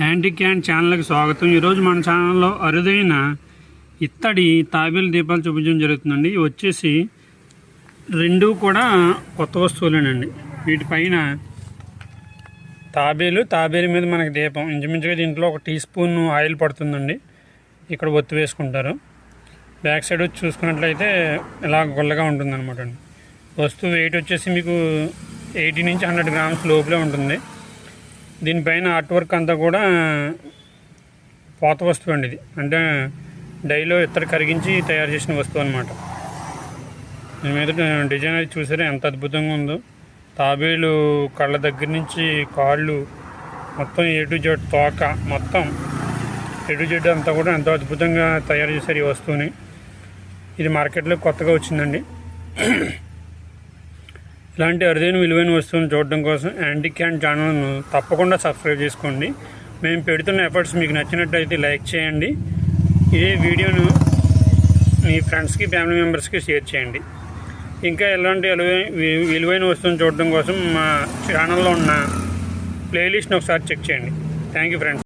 Anti can ఛానల్కి స్వాగతం. ఈరోజు మన ఛానల్లో అరుదైన ఇత్తడి తాబేలు దీపాలు చూపించడం జరుగుతుందండి. ఇవి వచ్చేసి రెండు కూడా కొత్త వస్తువులేనండి. వీటిపైన తాబేలు తాబేలు మీద మనకి దీపం. ఇంచుమించుగా దీంట్లో ఒక టీ స్పూన్ ఆయిల్ పడుతుందండి. ఇక్కడ ఒత్తి వేసుకుంటారు. బ్యాక్ సైడ్ వచ్చి చూసుకున్నట్లయితే ఇలా గుల్లగా ఉంటుంది అనమాట అండి వస్తువు వెయిట్ వచ్చేసి మీకు ఎయిటీ నుంచి హండ్రెడ్ గ్రామ్స్ లోపలే ఉంటుంది. దీనిపైన ఆర్ట్ వర్క్ అంతా కూడా పోత వస్తువు అండి ఇది. అంటే డైలో ఇత్తడి కరిగించి తయారు చేసిన వస్తువు అనమాట దీని మీద డిజైన్ అది చూసారా? ఎంత అద్భుతంగా ఉందో. తాబేలు కళ్ళ దగ్గర నుంచి కాళ్ళు మొత్తం ఎటు జడ్ జెడ్ తోక మొత్తం ఎటు జడ్ జెడ్ అంతా కూడా ఎంతో అద్భుతంగా తయారు చేశారు ఈ వస్తువుని. ఇది మార్కెట్లో కొత్తగా వచ్చిందండి. ఇలాంటి అరుదైన విలువైన వస్తువులను చూడడం కోసం యాంటీ క్యాన్ ఛానల్ను తప్పకుండా సబ్స్క్రైబ్ చేసుకోండి. మేము పెడుతున్న ఎఫర్ట్స్ మీకు నచ్చినట్టయితే లైక్ చేయండి. ఇదే వీడియోను మీ ఫ్రెండ్స్కి ఫ్యామిలీ మెంబర్స్కి షేర్ చేయండి. ఇంకా ఎలాంటి విలువైన వస్తువులను చూడడం కోసం మా ఛానల్లో ఉన్న ప్లేలిస్ట్ని ఒకసారి చెక్ చేయండి. Thank you friends.